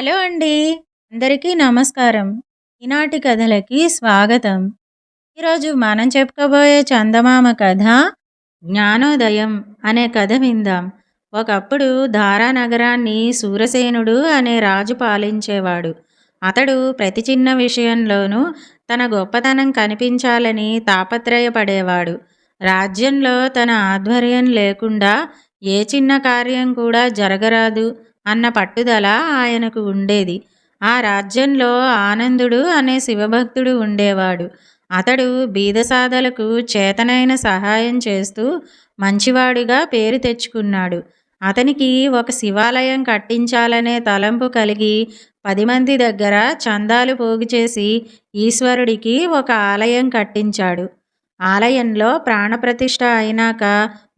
Hello అండి. అందరికీ నమస్కారం. ఈనాటి కథలకి స్వాగతం. ఈరోజు మనం చెప్పుకోబోయే చందమామ కథ జ్ఞానోదయం అనే కథ విందాం. ఒకప్పుడు ధారానగరాన్ని సూరసేనుడు అనే రాజు పాలించేవాడు. అతడు ప్రతి చిన్న విషయంలోనూ తన గొప్పతనం కనిపించాలని తాపత్రయపడేవాడు. రాజ్యంలో తన ఆధ్వర్యం లేకుండా ఏ చిన్న కార్యం కూడా జరగరాదు. అన్న పట్టుదల ఆయనకు ఉండేది. ఆ రాజ్యంలో ఆనందుడు అనే శివభక్తుడు ఉండేవాడు. అతడు బీదసాదలకు చేతనైన సహాయం చేస్తూ మంచివాడుగా పేరు తెచ్చుకున్నాడు. అతనికి ఒక శివాలయం కట్టించాలనే తలంపు కలిగి పది మంది దగ్గర చందాలు పోగు చేసి ఈశ్వరుడికి ఒక ఆలయం కట్టించాడు. ఆలయంలో ప్రాణప్రతిష్ఠ అయినాక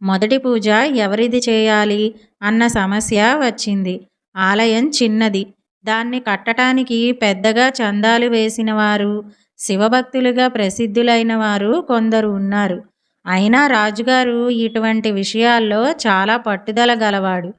మొదటి పూజ ఎవరిది చేయాలి? అన్న సమస్య వచ్చింది. ఆలయం చిన్నది. దాన్ని కట్టడానికి పెద్దగా చందాలు వేసిన వారు శివభక్తులుగా ప్రసిద్ధులైన వారు కొందరు ఉన్నారు. అయినా రాజుగారు ఇటువంటి విషయాల్లో చాలా పట్టుదల గలవాడు.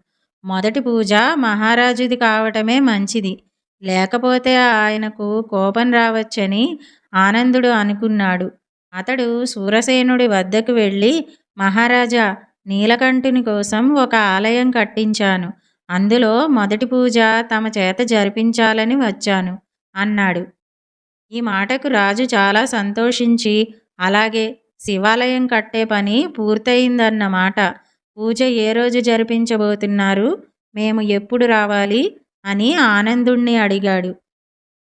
మొదటి పూజ మహారాజుది కావటమే మంచిది. లేకపోతే ఆయనకు కోపం రావచ్చని ఆనందుడు అనుకున్నాడు. అతడు సూరసేనుడి వద్దకు వెళ్ళి మహారాజా నీలకంఠుని కోసం ఒక ఆలయం కట్టించాను. అందులో మొదటి పూజ తమ చేత జరిపించాలని వచ్చాను అన్నాడు. ఈ మాటకు రాజు చాలా సంతోషించి అలాగే శివాలయం కట్టే పని పూర్తయిందన్నమాట. పూజ ఏ రోజు జరిపించబోతున్నారు? మేము ఎప్పుడు రావాలి? అని ఆనందుణ్ణి అడిగాడు.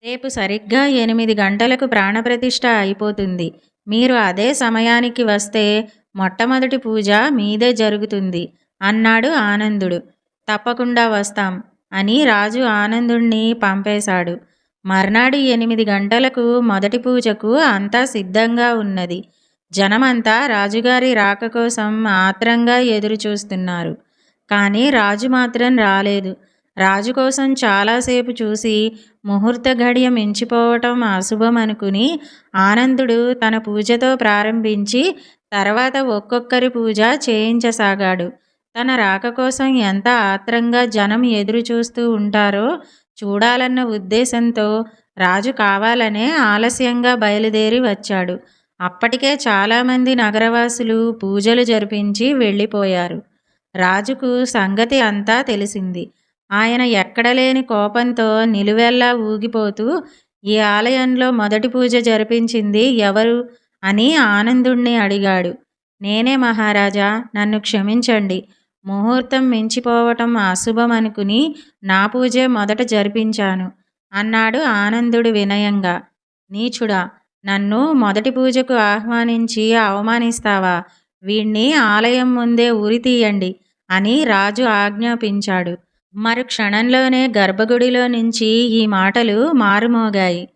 రేపు సరిగ్గా ఎనిమిది గంటలకు ప్రాణప్రతిష్ఠ అయిపోతుంది. మీరు అదే సమయానికి వస్తే మొట్టమొదటి పూజ మీదే జరుగుతుంది అన్నాడు ఆనందుడు. తప్పకుండా వస్తాం అని రాజు ఆనందుణ్ణి పంపేశాడు. మర్నాడు ఎనిమిది గంటలకు మొదటి పూజకు అంతా సిద్ధంగా ఉన్నది. జనమంతా రాజుగారి రాక కోసం ఆత్రంగా ఎదురుచూస్తున్నారు. కానీ రాజు మాత్రం రాలేదు. రాజు కోసం చాలాసేపు చూసి ముహూర్త గడియ మించిపోవటం అశుభం అనుకుని ఆనందుడు తన పూజతో ప్రారంభించి తర్వాత ఒక్కొక్కరి పూజ చేయించసాగాడు. తన రాక కోసం ఎంత ఆత్రంగా జనం ఎదురు చూస్తూ ఉంటారో చూడాలన్న ఉద్దేశంతో రాజు కావాలనే ఆలస్యంగా బయలుదేరి వచ్చాడు. అప్పటికే చాలామంది నగరవాసులు పూజలు జరిపించి వెళ్ళిపోయారు. రాజుకు సంగతి అంతా తెలిసింది. ఆయన ఎక్కడలేని కోపంతో నిలువెల్లా ఊగిపోతూ ఈ ఆలయంలో మొదటి పూజ జరిపించింది ఎవరు? అని ఆనందుణ్ణి అడిగాడు. నేనే మహారాజా నన్ను క్షమించండి. ముహూర్తం మించిపోవటం అశుభం అనుకుని నా పూజే మొదట జరిపించాను అన్నాడు ఆనందుడు వినయంగా. నీచుడా నన్ను మొదటి పూజకు ఆహ్వానించి అవమానిస్తావా? వీణ్ణి ఆలయం ముందే ఉరి తీయండి అని రాజు ఆజ్ఞాపించాడు. మరు క్షణంలోనే గర్భగుడిలో నుంచి ఈ మాటలు మారుమోగాయి.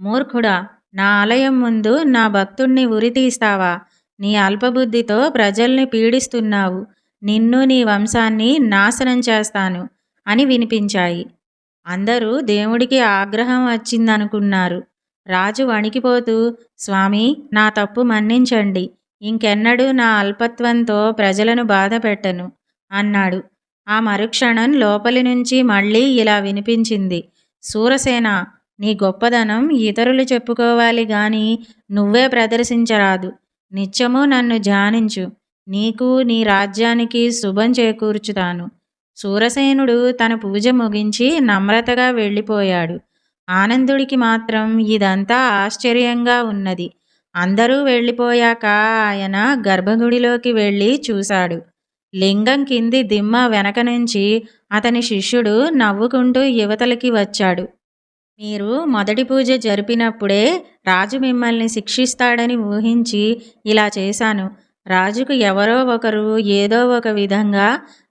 మూర్ఖుడా నా ఆలయం ముందు నా భక్తుణ్ణి ఉరి తీస్తావా? నీ అల్పబుద్ధితో ప్రజల్ని పీడిస్తున్నావు. నిన్ను నీ వంశాన్ని నాశనం చేస్తాను అని వినిపించాయి. అందరూ దేవుడికి ఆగ్రహం వచ్చిందనుకున్నారు. రాజు వణికిపోతూ స్వామి నా తప్పు మన్నించండి. ఇంకెన్నడూ నా అల్పత్వంతో ప్రజలను బాధ పెట్టను అన్నాడు. ఆ మరుక్షణం లోపలి నుంచి మళ్ళీ ఇలా వినిపించింది. సూరసేన నీ గొప్పదనం ఇతరులు చెప్పుకోవాలి గాని నువ్వే ప్రదర్శించరాదు. నిత్యము నన్ను ధ్యానించు. నీకు నీ రాజ్యానికి శుభం చేకూర్చుతాను. సూరసేనుడు తన పూజ ముగించి నమ్రతగా వెళ్ళిపోయాడు. ఆనందుడికి మాత్రం ఇదంతా ఆశ్చర్యంగా ఉన్నది. అందరూ వెళ్ళిపోయాక ఆయన గర్భగుడిలోకి వెళ్ళి చూశాడు. లింగం కింది దిమ్మ వెనక నుంచి అతని శిష్యుడు నవ్వుకుంటూ యువతలకి వచ్చాడు. మీరు మొదటి పూజ జరిపినప్పుడే రాజు మిమ్మల్ని శిక్షిస్తాడని ఊహించి ఇలా చేశాను. రాజుకు ఎవరో ఒకరు ఏదో ఒక విధంగా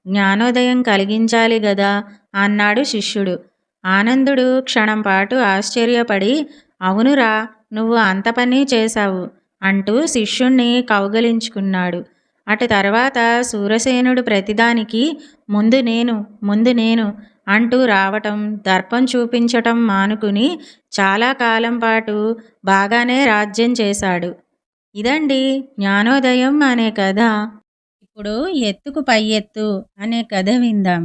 జ్ఞానోదయం కలిగించాలి గదా అన్నాడు శిష్యుడు. ఆనందుడు క్షణం పాటు ఆశ్చర్యపడి అవునురా నువ్వు అంత పని చేశావు అంటూ శిష్యుణ్ణి కౌగలించుకున్నాడు. అటు తర్వాత సూరసేనుడు ప్రతిదానికి ముందు నేను ముందు నేను అంటూ రావటం దర్పం చూపించటం మానుకుని చాలా కాలం పాటు బాగానే రాజ్యం చేశాడు. ఇదండి జ్ఞానోదయం అనే కథ. ఇప్పుడు ఎత్తుకు పై ఎత్తు అనే కథ విందాం.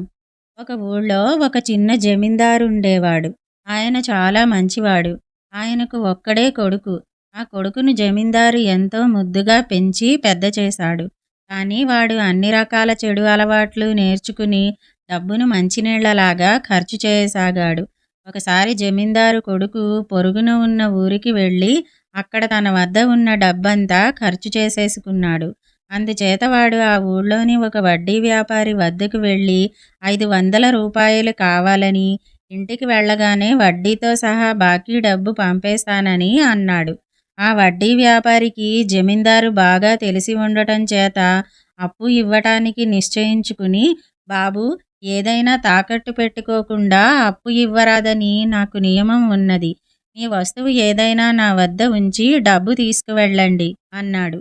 ఒక ఊళ్ళో ఒక చిన్న జమీందారు ఉండేవాడు ఆయన చాలా మంచివాడు. ఆయనకు ఒక్కడే కొడుకు. ఆ కొడుకును జమీందారు ఎంతో ముద్దుగా పెంచి పెద్ద చేశాడు. కానీ వాడు అన్ని రకాల చెడు అలవాట్లు నేర్చుకుని డబ్బును మంచినీళ్ళలాగా ఖర్చు చేయసాగాడు. ఒకసారి జమీందారు కొడుకు పొరుగున ఉన్న ఊరికి వెళ్ళి అక్కడ తన వద్ద ఉన్న డబ్బంతా ఖర్చు చేసేసుకున్నాడు. అందుచేత వాడు ఆ ఊళ్ళోని ఒక వడ్డీ వ్యాపారి వద్దకు వెళ్ళి ఐదు వందల రూపాయలు కావాలని ఇంటికి వెళ్ళగానే వడ్డీతో సహా బాకీ డబ్బు పంపేస్తానని అన్నాడు. ఆ వడ్డీ వ్యాపారికి జమీందారు బాగా తెలిసి ఉండటం చేత అప్పు ఇవ్వటానికి నిశ్చయించుకుని బాబు ఏదైనా తాకట్టు పెట్టుకోకుండా అప్పు ఇవ్వరాదని నాకు నియమం ఉన్నది. మీ వస్తువు ఏదైనా నా వద్ద ఉంచి డబ్బు తీసుకువెళ్ళండి అన్నాడు.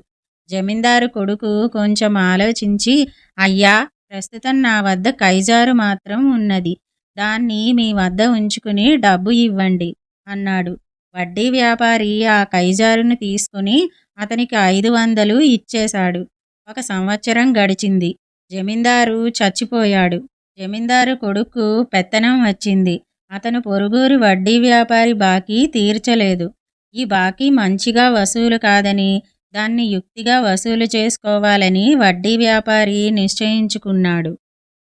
జమీందారు కొడుకు కొంచెం ఆలోచించి అయ్యా ప్రస్తుతం నా వద్ద కైజారు మాత్రం ఉన్నది. దాన్ని మీ వద్ద ఉంచుకుని డబ్బు ఇవ్వండి అన్నాడు. వడ్డీ వ్యాపారి ఆ కైజారును తీసుకుని అతనికి ఐదు వందలు ఇచ్చేశాడు. ఒక సంవత్సరం గడిచింది. జమీందారు చచ్చిపోయాడు. జమీందారు కొడుకు పెత్తనం వచ్చింది. అతను పొరుగురు వడ్డీ వ్యాపారి బాకీ తీర్చలేదు. ఈ బాకీ మంచిగా వసూలు కాదని దాన్ని యుక్తిగా వసూలు చేసుకోవాలని వడ్డీ వ్యాపారి నిశ్చయించుకున్నాడు.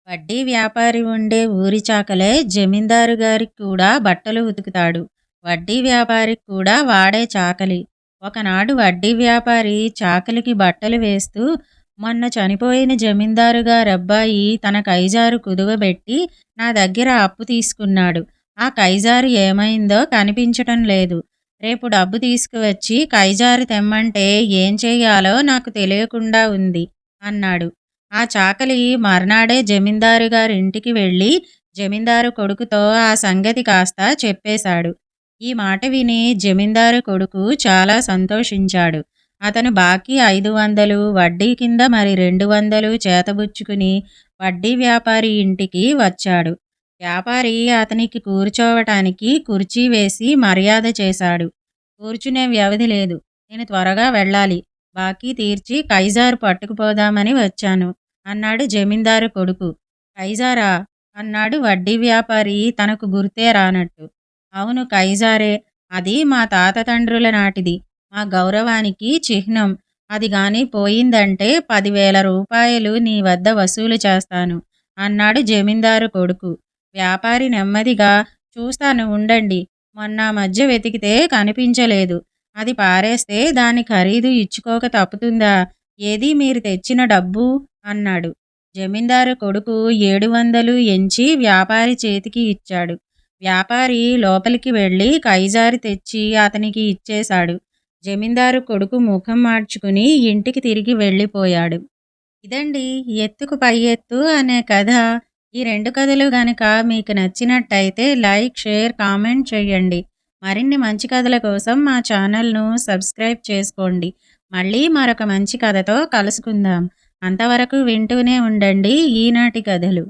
వడ్డీ వ్యాపారి ఉండే ఊరి చాకలే జమీందారు గారికి కూడా బట్టలు ఉతుకుతాడు. వడ్డీ వ్యాపారికి కూడా వాడే చాకలి. ఒకనాడు వడ్డీ వ్యాపారి చాకలికి బట్టలు వేస్తూ మొన్న చనిపోయిన జమీందారు గారబ్బాయి తన కైజారు కుదువబెట్టి నా దగ్గర అప్పు తీసుకున్నాడు. ఆ కైజారు ఏమైందో కనిపించటం లేదు. రేపు డబ్బు తీసుకువచ్చి కైజారు తెమ్మంటే ఏం చేయాలో నాకు తెలియకుండా ఉంది అన్నాడు. ఆ చాకలి మర్నాడే జమీందారు గారి ఇంటికి వెళ్ళి జమీందారు కొడుకుతో ఆ సంగతి కాస్త చెప్పేశాడు. ఈ మాట విని జమీందారు కొడుకు చాలా సంతోషించాడు. అతను బాకీ ఐదు వందలు వడ్డీ కింద మరి రెండు వందలు చేతబుచ్చుకుని వడ్డీ వ్యాపారి ఇంటికి వచ్చాడు. వ్యాపారి అతనికి కూర్చోవటానికి కుర్చీ వేసి మర్యాద చేశాడు. కూర్చునే వ్యవధి లేదు. నేను త్వరగా వెళ్ళాలి. బాకీ తీర్చి కైజారు పట్టుకుపోదామని వచ్చాను అన్నాడు జమీందారు కొడుకు. కైజారా అన్నాడు వడ్డీ వ్యాపారి తనకు గుర్తే రానట్టు. అవును కైజారే అది మా తాత తండ్రుల నాటిది. మా గౌరవానికి చిహ్నం. అది గాని పోయిందంటే పదివేల రూపాయలు నీ వద్ద వసూలు చేస్తాను అన్నాడు జమీందారు కొడుకు. వ్యాపారి నెమ్మదిగా చూస్తాను ఉండండి మొన్న మధ్య వెతికితే కనిపించలేదు. అది పారేస్తే దాని ఖరీదు ఇచ్చుకోక తప్పుతుందా? ఏది మీరు తెచ్చిన డబ్బు? అన్నాడు. జమీందారు కొడుకు ఏడు వందలు ఎంచి వ్యాపారి చేతికి ఇచ్చాడు. వ్యాపారి లోపలికి వెళ్ళి కైజారి తెచ్చి అతనికి ఇచ్చేశాడు. జమీందారు కొడుకు ముఖం మార్చుకుని ఇంటికి తిరిగి వెళ్ళిపోయాడు. ఇదండి ఎత్తుకు పై ఎత్తు అనే కథ. ఈ రెండు కథలు గనక మీకు నచ్చినట్టయితే లైక్ షేర్ కామెంట్ చేయండి. మరిన్ని మంచి కథల కోసం మా ఛానల్ను సబ్స్క్రైబ్ చేసుకోండి. మళ్ళీ మరొక మంచి కథతో కలుసుకుందాం. అంతవరకు వింటూనే ఉండండి ఈనాటి కథలు.